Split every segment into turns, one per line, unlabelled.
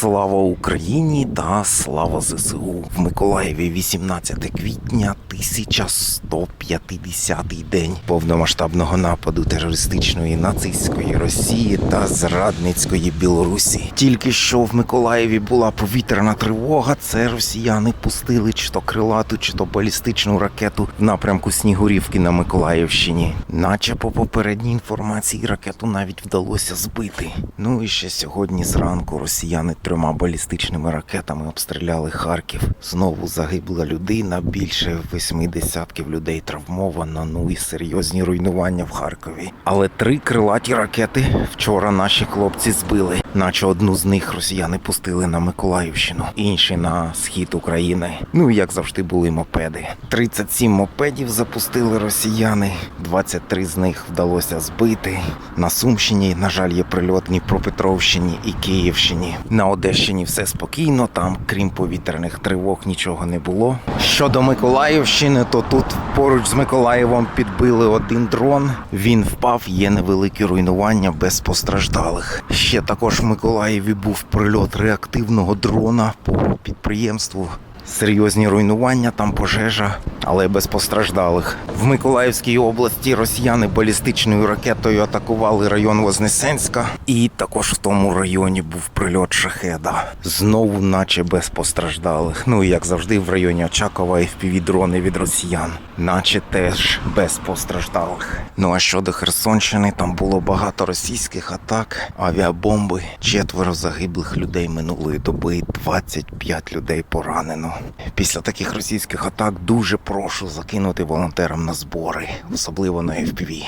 Слава Україні та слава ЗСУ в Миколаєві 18 квітня 1150 день повномасштабного нападу терористичної нацистської Росії та зрадницької Білорусі. Тільки що в Миколаєві була повітряна тривога. Це росіяни пустили чи то крилату, чи то балістичну ракету в напрямку Снігурівки на Миколаївщині. Наче по попередній інформації ракету навіть вдалося збити. Ну і ще сьогодні зранку росіяни трьома балістичними ракетами обстріляли Харків. Знову загибла людина, більше восьми десятків людей травмовано. Ну і серйозні руйнування в Харкові. Але три крилаті ракети вчора наші хлопці збили, наче одну з них росіяни пустили на Миколаївщину, інші на схід України. Ну і як завжди були мопеди. 37 мопедів запустили росіяни, 23 з них вдалося збити. На Сумщині, на жаль, є прильот Дніпропетровщині і Київщині. На Одещині все спокійно, там, крім повітряних тривог, нічого не було. Щодо Миколаївщини, то тут поруч з Миколаєвом підбили один дрон. Він впав, є невеликі руйнування без постраждалих. Ще також Миколаєві був прильот реактивного дрона по підприємству. Серйозні руйнування, там пожежа, але без постраждалих. В Миколаївській області росіяни балістичною ракетою атакували район Вознесенська, і також в тому районі був прильот шахеда. Знову, наче без постраждалих. Ну і як завжди, в районі Очакова FPV-дрони від росіян, наче теж без постраждалих. Ну а щодо Херсонщини, там було багато російських атак, авіабомби, четверо загиблих людей минулої доби, 25 людей поранено. Після таких російських атак дуже прошу закинути волонтерам на збори, особливо на FPV.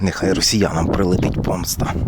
Нехай росіянам прилетить помста.